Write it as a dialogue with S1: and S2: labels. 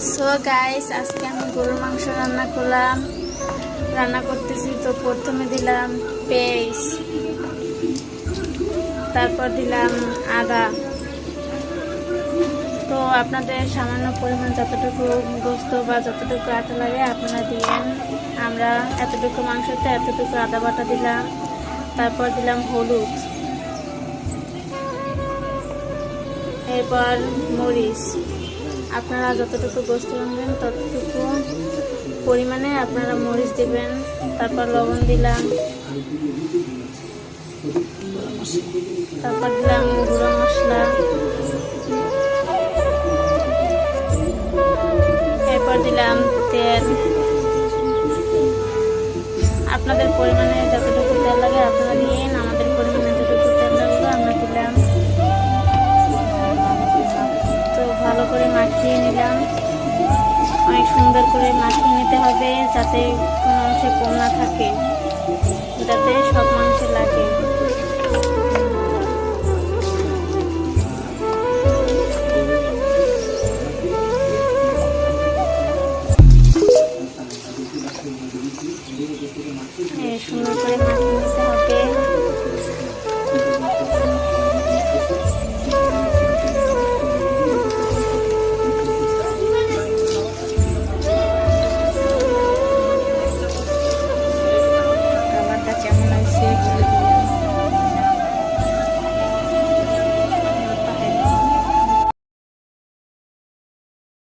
S1: So guys আজকে আমি গরুর মাংস রান্না করলাম। রান্না করতেছি তো, প্রথমে দিলাম পেঁয়াজ, তারপর দিলাম আদা। তো, আপনাদের সামান্য পরিমাণ যতটুকু গোস্ত বা যতটুকু আটা লাগে, আপনারা দিলেন আমরা এতটুকু মাংসতে এতটুকু আদা বাটা দিলাম, তারপর দিলাম হলুদ। এরপর মরিচ। আপনারা যতটুকু গোস্ত রাখবেন ততটুকু পরিমাণে আপনারা মরিচ দিবেন, তারপর লবণ দিলাম। তারপর দিলাম গুঁড়ো মশলা। এরপর দিলাম তেল। মাখিয়ে নিলাম। অনেক সুন্দর করে মাখিয়ে নিতে হবে যাতে কোনো অংশে কম না থাকে। যাতে সব মাংসে লাগে। সুন্দর করে